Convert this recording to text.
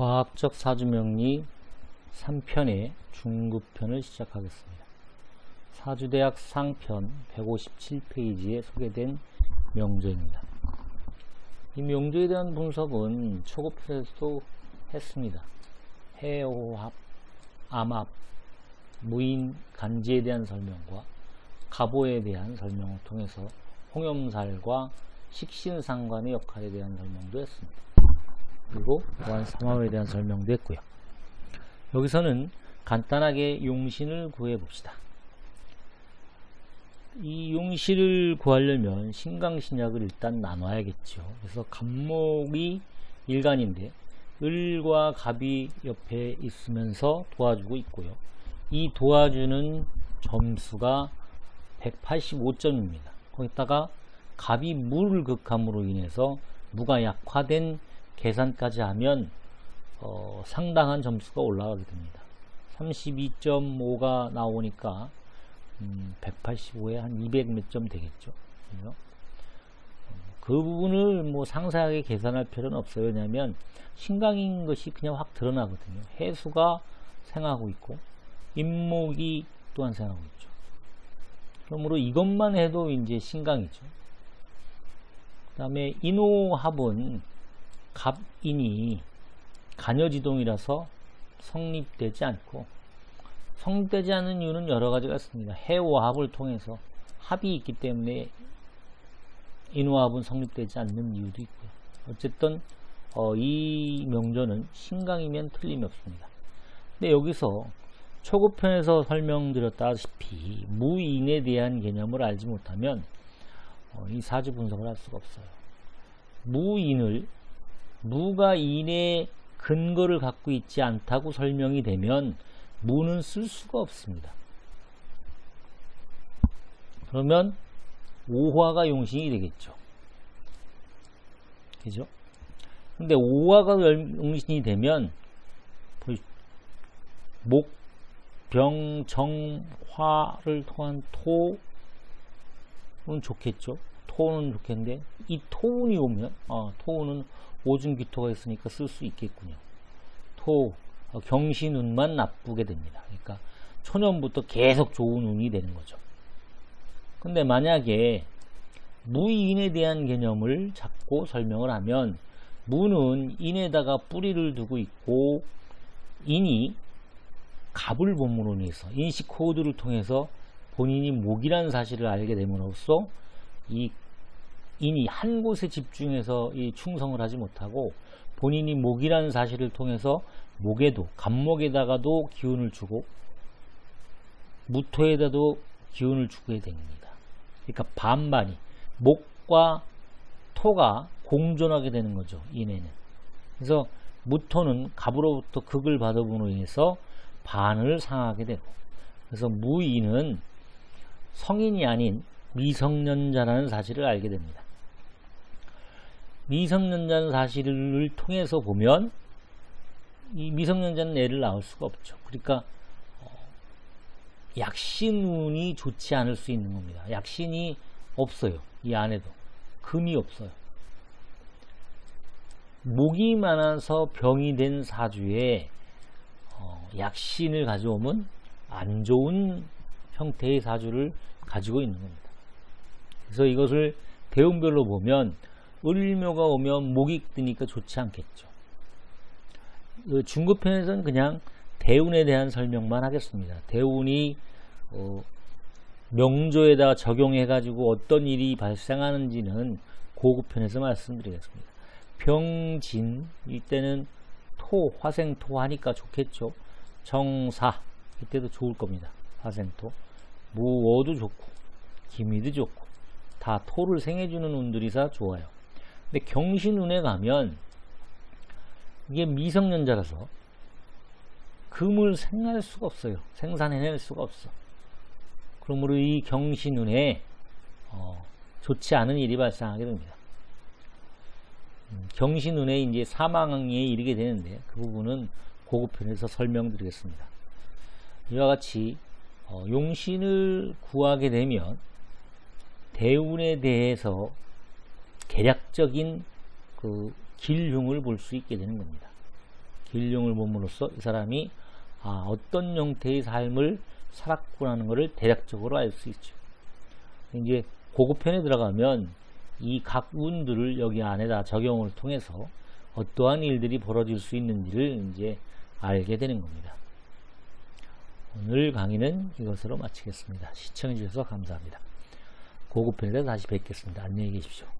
과학적 사주명리 3편의 중급편을 시작하겠습니다. 사주대학 상편 157페이지에 소개된 명조입니다. 이 명조에 대한 분석은 초급편에서도 했습니다. 해호합, 암합, 무인, 간지에 대한 설명과 가보에 대한 설명을 통해서 홍염살과 식신상관의 역할에 대한 설명도 했습니다. 그리고 또한 삼합에 대한 설명도 했고요. 여기서는 간단하게 용신을 구해 봅시다. 이 용신을 구하려면 신강신약을 일단 나눠야겠죠. 그래서 간목이 일간인데 을과 갑이 옆에 있으면서 도와주고 있고요. 이 도와주는 점수가 185점입니다. 거기다가 갑이 물을 극함으로 인해서 무가 약화된 계산까지 하면 어, 상당한 점수가 올라가게 됩니다. 32.5가 나오니까 음, 185에 한 200 몇 점 되겠죠. 그래서 그 부분을 뭐 상세하게 계산할 필요는 없어요. 왜냐하면 신강인 것이 그냥 확 드러나거든요. 해수가 생하고 있고 임목이 또한 생하고 있죠. 그러므로 이것만 해도 이제 신강이죠. 그 다음에 인호합은 갑인이 간여지동이라서 성립되지 않고 성립되지 않는 이유는 여러 가지가 있습니다. 해와 합을 통해서 합이 있기 때문에 인호합은 성립되지 않는 이유도 있고요. 어쨌든 어, 이 명조는 신강이면 틀림이 없습니다. 근데 여기서 초급편에서 설명드렸다시피 무인에 대한 개념을 알지 못하면 어, 이 사주 분석을 할 수가 없어요. 무인을 무가 인의 근거를 갖고 있지 않다고 설명이 되면 무는 쓸 수가 없습니다. 그러면 오화가 용신이 되겠죠. 그죠? 근데 오화가 용신이 되면 목, 병, 정, 화를 통한 토는 좋겠죠. 토는 좋겠는데 이 토운이 오면 아, 토운은 오중기토가 있으니까 쓸 수 있겠군요. 토, 어, 경신운만 나쁘게 됩니다. 그러니까 초년부터 계속 좋은 운이 되는 거죠. 근데 만약에 무인에 대한 개념을 잡고 설명을 하면 무는 인에다가 뿌리를 두고 있고 인이 갑을 본문으로 인해서 인식 코드를 통해서 본인이 목이라는 사실을 알게 됨으로써 이 인이 한 곳에 집중해서 이 충성을 하지 못하고 본인이 목이라는 사실을 통해서 목에도 간목에다가도 기운을 주고 무토에다도 기운을 주게 됩니다. 그러니까 반반이 목과 토가 공존하게 되는 거죠. 인에는. 그래서 무토는 갑으로부터 극을 받아봄으로 인해서 반을 상하게 되고 그래서 무인은 성인이 아닌 미성년자라는 사실을 알게 됩니다. 미성년자는 사실을 통해서 보면 이 미성년자는 애를 낳을 수가 없죠. 그러니까 어, 약신운이 좋지 않을 수 있는 겁니다. 약신이 없어요. 이 안에도 금이 없어요. 목이 많아서 병이 된 사주에 어, 약신을 가져오면 안 좋은 형태의 사주를 가지고 있는 겁니다. 그래서 이것을 대운별로 보면 을묘가 오면 목이 뜨니까 좋지 않겠죠. 그 중급편에서는 그냥 대운에 대한 설명만 하겠습니다. 대운이 어, 명조에다 적용해 가지고 어떤 일이 발생하는지는 고급편에서 말씀드리겠습니다. 병진 이때는 토 화생토 하니까 좋겠죠. 정사 이때도 좋을 겁니다. 화생토 무어도 좋고 기미도 좋고 다 토를 생해주는 운들이사 좋아요. 근데 경신운에 가면 이게 미성년자라서 금을 생할 수가 없어요. 생산해낼 수가 없어. 그러므로 이 경신운에 어, 좋지 않은 일이 발생하게 됩니다. 음, 경신운에 이제 사망에 이르게 되는데 그 부분은 고급편에서 설명드리겠습니다. 이와 같이 어, 용신을 구하게 되면 대운에 대해서 계략적인 그 길흉을 볼 수 있게 되는 겁니다. 길흉을 봄으로써 이 사람이 아, 어떤 형태의 삶을 살았구나 하는 것을 대략적으로 알 수 있죠. 이제 고급편에 들어가면 이 각 운들을 여기 안에다 적용을 통해서 어떠한 일들이 벌어질 수 있는지를 이제 알게 되는 겁니다. 오늘 강의는 이것으로 마치겠습니다. 시청해 주셔서 감사합니다. 고급편에서 다시 뵙겠습니다. 안녕히 계십시오.